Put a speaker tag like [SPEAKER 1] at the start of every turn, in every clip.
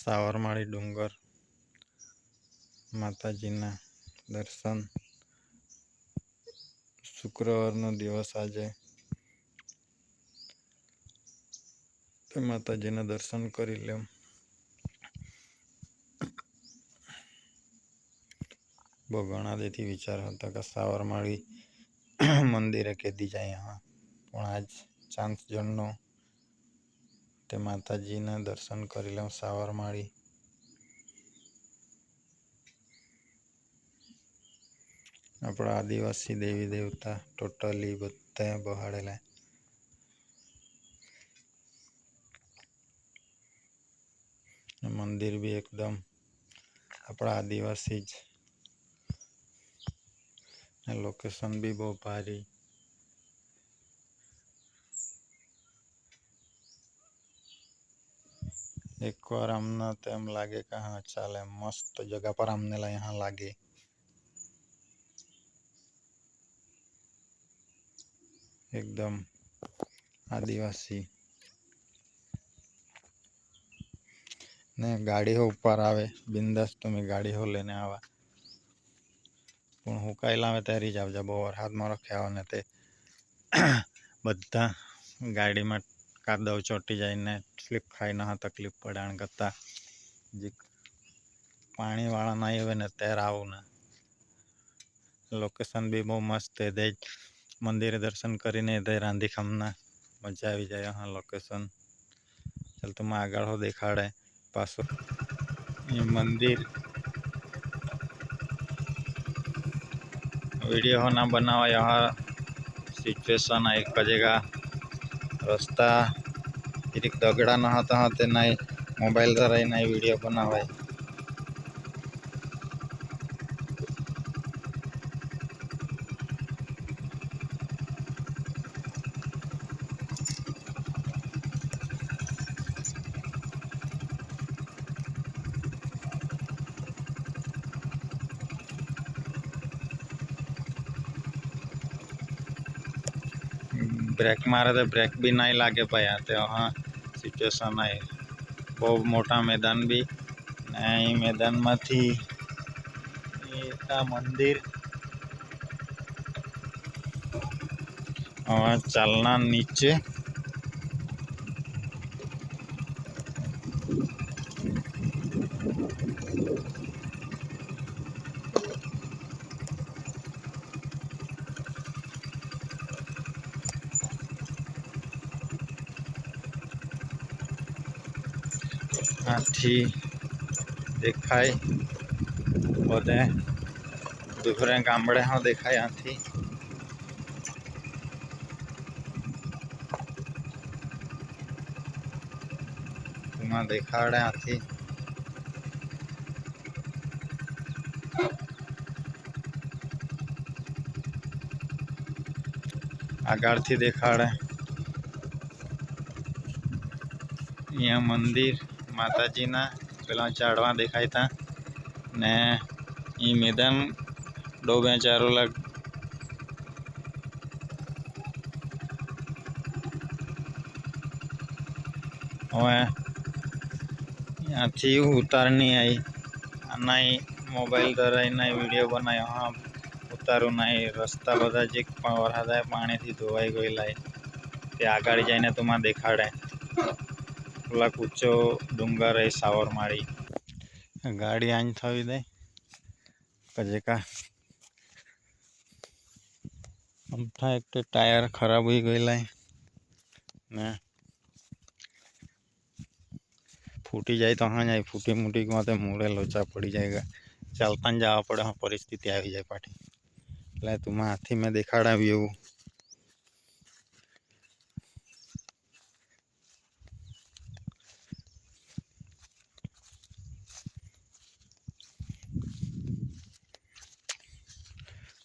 [SPEAKER 1] સાવરમાળી ડુંગર માતાજીના દર્શન શુક્રવારનો દિવસ આજે તો માતાજીના દર્શન કરી લેમ બહુ ઘણા દેથી વિચાર હતા કે સાવરમાળી મંદિરે કેદી જાય હા પણ આજ ચાન્સ જણનો તે માતાજીના દર્શન કરી લઉં સાવરમાળી આપણા આદિવાસી દેવી દેવતા ટોટલી બધા બહાડેલા મંદિર બી એકદમ આપણા આદિવાસી જ લોકેશન બી બહુ ભારી એકવાર અમને તો એમ લાગે કે હા ચાલે મસ્ત જગા પર અમને यहाँ લાગે એકદમ આદિવાસી ને ગાડી હો ઉપર આવે બિંદાસ તમે ગાડી હો લઈને આવા પણ હુકાયેલા આવે ત્યારે જ આવજો બહુ વરસાદમાં રખ્યા ને તે બધા ગાડીમાં કાદવ ચોંટી જાય ને સ્લીપ ખાઈ ન તકલીફ પડાણ કરતાં જે પાણીવાળા નહીં આવે ને ત્યારે આવું ને લોકેશન બી બહુ મસ્ત છે તે મંદિરે દર્શન કરીને તે રાંધી ખામના મજા આવી જાય હા લોકેશન ચાલ તો આગળ હો દેખાડે પાછું એ મંદિર वीडियो हो ना बनावा यहाँ सिचुएशन एक जगह रस्ता एक दगडा नाही मोबाईल धराय नाही व्हिडिओ बनावाय બ્રેક મારે તો બ્રેક બી નહીં લાગે ભાઈ આ તો હા સિચ્યુએશન આવી બહુ મોટા મેદાન બી ને એ મેદાનમાંથી આ મંદિર હવે ચાલના નીચે આથી દેખાય બધે દુસરે ગામડે હા દેખાય આથી એમાં દેખાડે આથી આગળથી દેખાડે અહીંયા મંદિર માતાજીના પેલા ઝાડવા દેખાયતા ને એ મેદાન ડોબે ચારો લાગ હવે ત્યાંથી ઉતારની આવી આના મોબાઈલ દ્વારા એના વિડીયો બનાવ્યો હા ઉતારું નહીં રસ્તા બધા જે પણ વરસાદ પાણીથી ધોવાઈ ગયેલા તે આગળ જઈને તુમાં દેખાડે खुला कूचो डूँगा रही सावर मारी गाड़ी आज थी दे का हम था एक टायर खराब हो गए है फूटी जाए तो हाँ जाए फूटी मूटी के माते मूड़े लोचा पड़ी जाएगा चलता जावा पड़े हाँ परिस्थिति आ जाए पाठी तुम्हें हाथी में देखाड़ा भी हूँ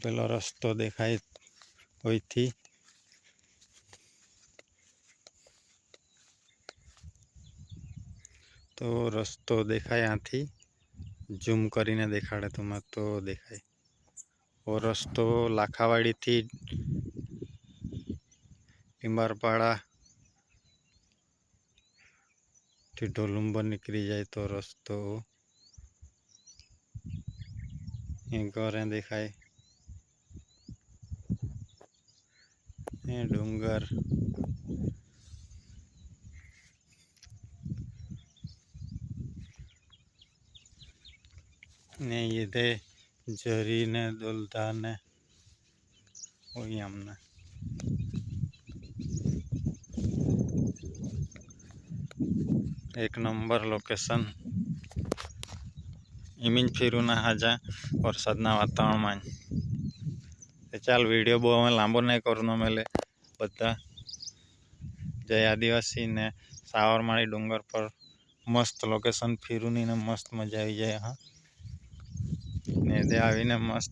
[SPEAKER 1] પેલો રસ્તો દેખાય હોયથી તો રસ્તો દેખાય આથી ઝૂમ કરીને દેખાડે તમારે તો દેખાય ઓ રસ્તો લાખાવાડીથી ટીમ્બરપાડા થી ઢોલુંબર નીકળી જાય તો રસ્તો એ ઘરે દેખાય ડુંગર. ને ઈધે ઝરીને દુલધાને હોય અમને એક નંબર લોકેશન ઇમિન ફેરુના હાજા વરસાદના વાતાવરણમાં. ચાલ વીડિયો બહુ અમે લાંબો નહીં કરું મેલે. બધા જય આદિવાસી ને સાવરમાળી ડુંગર પર મસ્ત લોકેશન ફીરુની ને મસ્ત મજા આવી જાય, હા. ને તે આવીને મસ્ત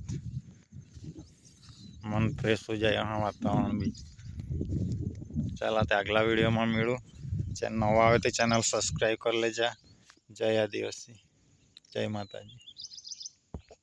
[SPEAKER 1] મન ફ્રેશ થઈ જાય, હા, વાતાવરણ બી. ચાલો તે આગલા વિડીયોમાં મળ્યું નવા આવે તો ચેનલ સબસ્ક્રાઈબ કરી લેજા. જય આદિવાસી. જય માતાજી.